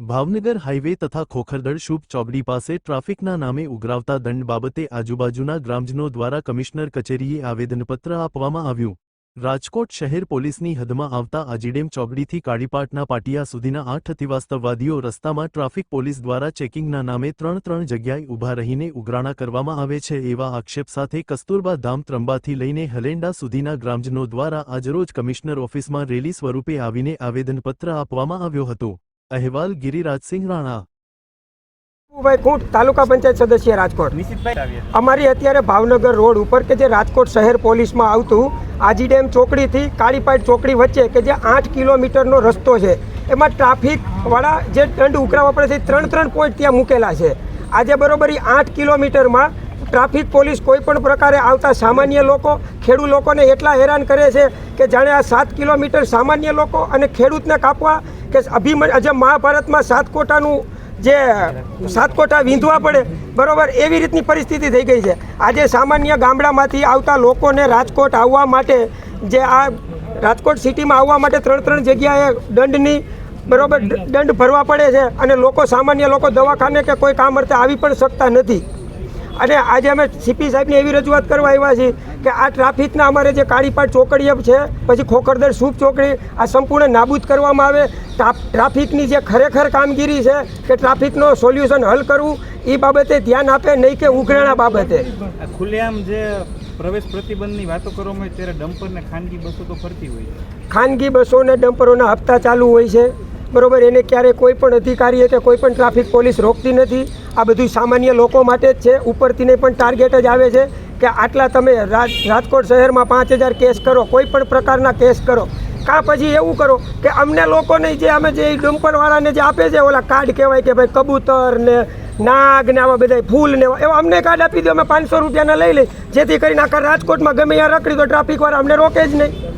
Bhavnagar highway તથા ખોખરદળ શુભ ચોકડી પાસે ટ્રાફિકના નામે ઉઘરાવતા દંડ બાબતે આજુબાજુના ગ્રામજનો દ્વારા કમિશનર કચેરીએ આવેદનપત્ર આપવામાં આવ્યું. રાજકોટ શહેર પોલીસની હદમાં આવતા આજીડેમ ચોકડીથી કાળીપાટના પાટિયા સુધીના આઠ અતિવાસ્તવવાદીઓ રસ્તામાં ટ્રાફિક પોલીસ દ્વારા ચેકિંગના નામે ત્રણ ત્રણ જગ્યાએ ઊભા રહીને ઉઘરાણા કરવામાં આવે છે એવા આક્ષેપ સાથે કસ્તુરબા ધામ ત્રંબાથી લઈને હલેન્ડા સુધીના ગ્રામજનો દ્વારા આજરોજ કમિશનર ઓફિસમાં રેલી સ્વરૂપે આવીને આવેદનપત્ર આપવામાં આવ્યો હતો. અહેવાલ ગિરિરાજસિંહ રાણા. ભાઈ કુંટ તાલુકા પંચાયત સદસ્ય રાજકોટ. અમારી અત્યારે ભાવનગર રોડ ઉપર કે જે રાજકોટ શહેર પોલીસમાં આવતું આજી ડેમ ચોકડીથી કાળીપાટ ચોકડી વચ્ચે કે જે આઠ કિલોમીટરનો રસ્તો છે એમાં ટ્રાફિકવાળા જે દંડ ઉકરાવવા પડે છે ત્રણ ત્રણ પોઈન્ટ ત્યાં મૂકેલા છે. આજે બરોબર ઈ આઠ કિલોમીટરમાં ટ્રાફિક પોલીસ કોઈ પણ પ્રકારે આવતા સામાન્ય લોકો ખેડૂત લોકોને એટલા હેરાન કરે છે કે જાણે આ સાત કિલોમીટર સામાન્ય લોકો અને ખેડૂતને કાપવા કે અભિમન જે મહાભારતમાં સાતકોટાનું જે સાતકોટા વીંધવા પડે, બરોબર, એવી રીતની પરિસ્થિતિ થઈ ગઈ છે. આજે સામાન્ય ગામડામાંથી આવતા લોકોને રાજકોટ આવવા માટે જે આ રાજકોટ સિટીમાં આવવા માટે ત્રણ ત્રણ જગ્યાએ દંડની, બરોબર દંડ ભરવા પડે છે અને લોકો સામાન્ય લોકો દવાખાને કે કોઈ કામ અર્થે આવી પણ શકતા નથી. અને આજે અમે સીપી સાહેબની એવી રજૂઆત કરવા આવ્યા છીએ કે આ ટ્રાફિકના અમારે જે કાળીપાટ ચોકડીએ છે પછી ખોખરદર સૂપ ચોકડી આ સંપૂર્ણ નાબૂદ કરવામાં આવે. ટ્રાફિકની જે ખરેખર કામગીરી છે કે ટ્રાફિકનો સોલ્યુશન હલ કરવું એ બાબતે ધ્યાન આપે નહીં કે ઉઘરાણા બાબતે. ખુલ્લેઆમ જે પ્રવેશ પ્રતિબંધની વાતો કરવામાં આવે ત્યારે ડમ્પર ને ખાનગી બસો તો ફરતી હોય ખાનગી ખાનગી બસોને ડમ્પરોના હપ્તા ચાલુ હોય છે. બરોબર, એને ક્યારેય કોઈ પણ અધિકારીએ કે કોઈ પણ ટ્રાફિક પોલીસ રોકતી નથી. આ બધું સામાન્ય લોકો માટે જ છે. ઉપરથીને પણ ટાર્ગેટ જ આવે છે કે આટલા તમે રાજ, રાજકોટ શહેરમાં પાંચ હજાર કેસ કરો, કોઈ પણ પ્રકારના કેસ કરો. કાં પછી એવું કરો કે અમને લોકોને જે અમે જે ડમ્પરવાળાને જે આપે છે, ઓલા કાર્ડ કહેવાય કે ભાઈ કબૂતર ને નાગ ને આવા બધા ફૂલ ને એવા અમને કાર્ડ આપી દો, અમે પાંચસો રૂપિયાના લઈ લઈ. જેથી કરીને આખા રાજકોટમાં ગમે ત્યાં રખડી તો ટ્રાફિકવાળા અમને રોકે જ નહીં.